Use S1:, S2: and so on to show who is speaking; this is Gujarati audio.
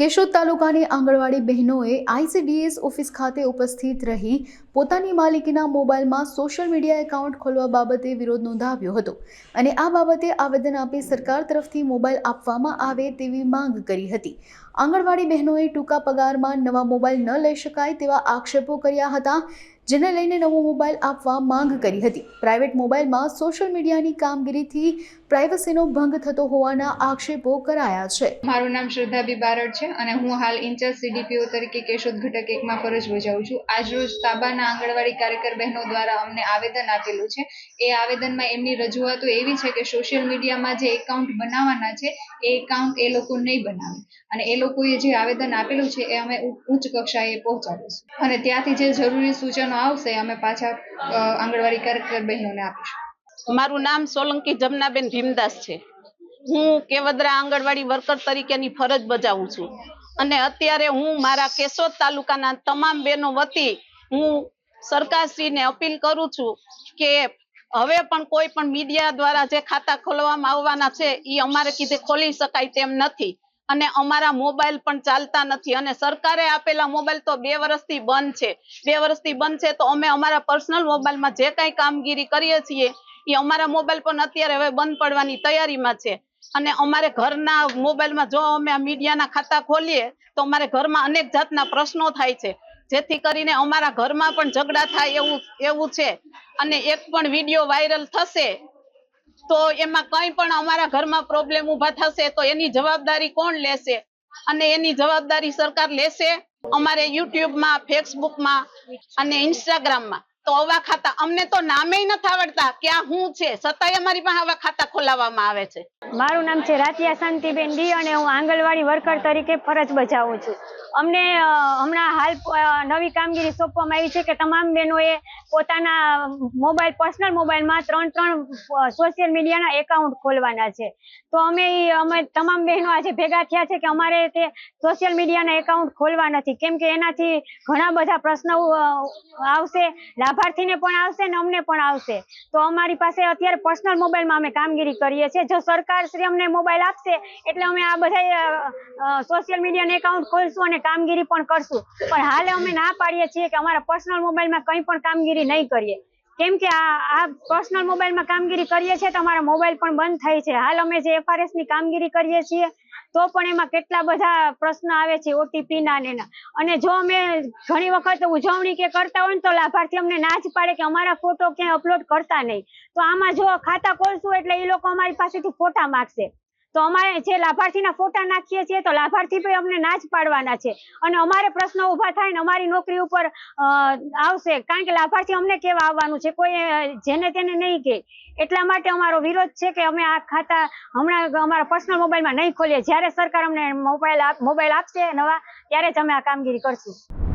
S1: કેશોદ તાલુકાની આંગણવાડી બહેનોએ આઈસીડીએસ ઓફિસ ખાતે ઉપસ્થિત રહી પોતાની માલિકીના મોબાઈલમાં સોશિયલ મીડિયા એકાઉન્ટ ખોલવા બાબતે વિરોધ નોંધાવ્યો હતો અને આ બાબતે આવેદન આપી સરકાર તરફથી મોબાઈલ આપવામાં આવે તેવી માંગ કરી હતી. આંગણવાડી બહેનોએ ટૂંકા પગારમાં નવા મોબાઈલ ન લઈ શકાય તેવા આક્ષેપો કર્યા હતા. જેને લઈને નવો મોબાઈલ આપવા માંગ કરી હતી. પ્રાઇવેટ મોબાઈલમાં સોશિયલ મીડિયાની કામગીરીથી પ્રાઇવસીનો ભંગ થતો હોવાના આક્ષેપો કરાયા છે.
S2: મારું નામ શ્રદ્ધાબી બારડ છે અને હું હાલ ઇન્ચાર્જ સીડીપીઓ તરીકે કેશોદ ઘટક એકમાં ફરજ બજાવું છું. આજરોજ તાબાના આંગણવાડી કાર્યકર બહેનો દ્વારા અમને આવેદન આપેલું છે. એ આવેદનમાં એમની રજૂઆતો એવી છે કે સોશિયલ મીડિયામાં જે એકાઉન્ટ બનાવવાના છે, એ એકાઉન્ટ એ લોકો નહીં બનાવે. અને એ લોકોએ જે આવેદન આપેલું છે, એ અમે ઉચ્ચ કક્ષાએ પહોંચાડીશું. અને ત્યાંથી જે જરૂરી સૂચનો આવશે, અમે પાછા આંગણવાડી કાર્યકર બહેનોને આપીશું.
S3: મારું નામ સોલંકી જમનાબેન ભીમદાસ છે. હું કેવદરા આંગણવાડી વર્કર તરીકેની ફરજ બજાવું છું. અને અત્યારે હું મારા કેશોદ તાલુકાના તમામ બહેનો વતી હું સરકારશ્રીને અપીલ કરું છું કે હવે પણ કોઈ પણ મીડિયા દ્વારા જે ખાતા ખોલવામાં આવવાના છે એ અમારે કીધે ખોલી શકાય તેમ નથી. અને અમારા મોબાઈલ પણ ચાલતા નથી. અને સરકારે આપેલા મોબાઈલ તો બે વર્ષથી બંધ છે. બે વર્ષથી બંધ છે તો અમે અમારા પર્સનલ મોબાઈલમાં જે કાંઈ કામગીરી કરીએ છીએ, એ અમારા મોબાઈલ પણ અત્યારે હવે બંધ પડવાની તૈયારીમાં છે. અને અમારે ઘરના મોબાઈલમાં જો અમે આ મીડિયાના ખાતા ખોલીએ, તો અમારે ઘરમાં અનેક જાતના પ્રશ્નો થાય છે. જેથી કરીને અમારા ઘરમાં પણ ઝઘડા થાય એવું એવું છે. અને એક પણ વીડિયો વાયરલ થશે તો એમાં કંઈ પણ અમારા ઘરમાં પ્રોબ્લેમ ઊભા થશે તો એની જવાબદારી કોણ લેશે? અને એની જવાબદારી સરકાર લેશે? અમારે યુટ્યુબમાં, ફેસબુકમાં અને ઇન્સ્ટાગ્રામમાં. તો આવા ખાતા, અમને તો નામે નથી આવડતા કે આ શું છે? છતાંય અમારી પાસે આવા ખાતા ખોલાવવામાં આવે છે.
S4: મારું નામ છે રાતિયા શાંતિબેન ડી અને હું આંગણવાડી વર્કર તરીકે ફરજ બજાવું છું. અમને હમણાં હાલ નવી કામગીરી સોંપવામાં આવી છે કે તમામ બહેનોએ પોતાના મોબાઈલ, પર્સનલ મોબાઈલમાં ત્રણ ત્રણ સોશિયલ મીડિયાના એકાઉન્ટ ખોલવાના છે. તો અમે અમે તમામ બહેનો આજે ભેગા થયા છે કે અમારે તે સોશિયલ મીડિયાના એકાઉન્ટ ખોલવા નથી. કેમ કે એનાથી ઘણા બધા પ્રશ્નો આવશે, લાભાર્થીને પણ આવશે ને અમને પણ આવશે. તો અમારી પાસે અત્યારે પર્સનલ મોબાઈલમાં અમે કામગીરી કરીએ છીએ. જો સરકાર શ્રી અમને મોબાઈલ આપશે, એટલે અમે આ બધા સોશિયલ મીડિયાના એકાઉન્ટ ખોલશું અને કામગીરી પણ કરશું. પણ હાલે અમે ના પાડીએ છીએ કે અમારા પર્સનલ મોબાઈલમાં કંઈ પણ કામગીરી નહીં કરીએ. કેમ કે આ આ પર્સનલ મોબાઈલમાં કામગીરી કરીએ છીએ તો અમારા મોબાઈલ પણ બંધ થાય છે. હાલ અમે જે એફઆરએસની કામગીરી કરીએ છીએ, તો પણ એમાં કેટલા બધા પ્રશ્ન આવે છે ઓટીપી ના ને અને જો અમે ઘણી વખત ઉજવણી કે કરતા હોય ને તો લાભાર્થી અમને ના જ પાડે કે અમારા ફોટો ક્યાંય અપલોડ કરતા નહીં. તો આમાં જો ખાતા ખોલશું એટલે એ લોકો અમારી પાસેથી ફોટા માગશે. તો અમારે જે લાભાર્થીના ફોટા નાખીએ છીએ તો લાભાર્થી ભાઈ અમને ના જ પાડવાના છે. અને અમારે પ્રશ્નો ઊભા થાય ને અમારી નોકરી ઉપર આવશે. કારણ કે લાભાર્થી અમને કેવા આવવાનું છે? કોઈ જેને તેને નહીં કહે એટલા માટે અમારો વિરોધ છે કે અમે આ ખાતા હમણાં અમારા પર્સનલ મોબાઈલમાં નહીં ખોલીએ. જ્યારે સરકાર અમને મોબાઈલ મોબાઈલ આપશે નવા, ત્યારે જ અમે આ કામગીરી કરશું.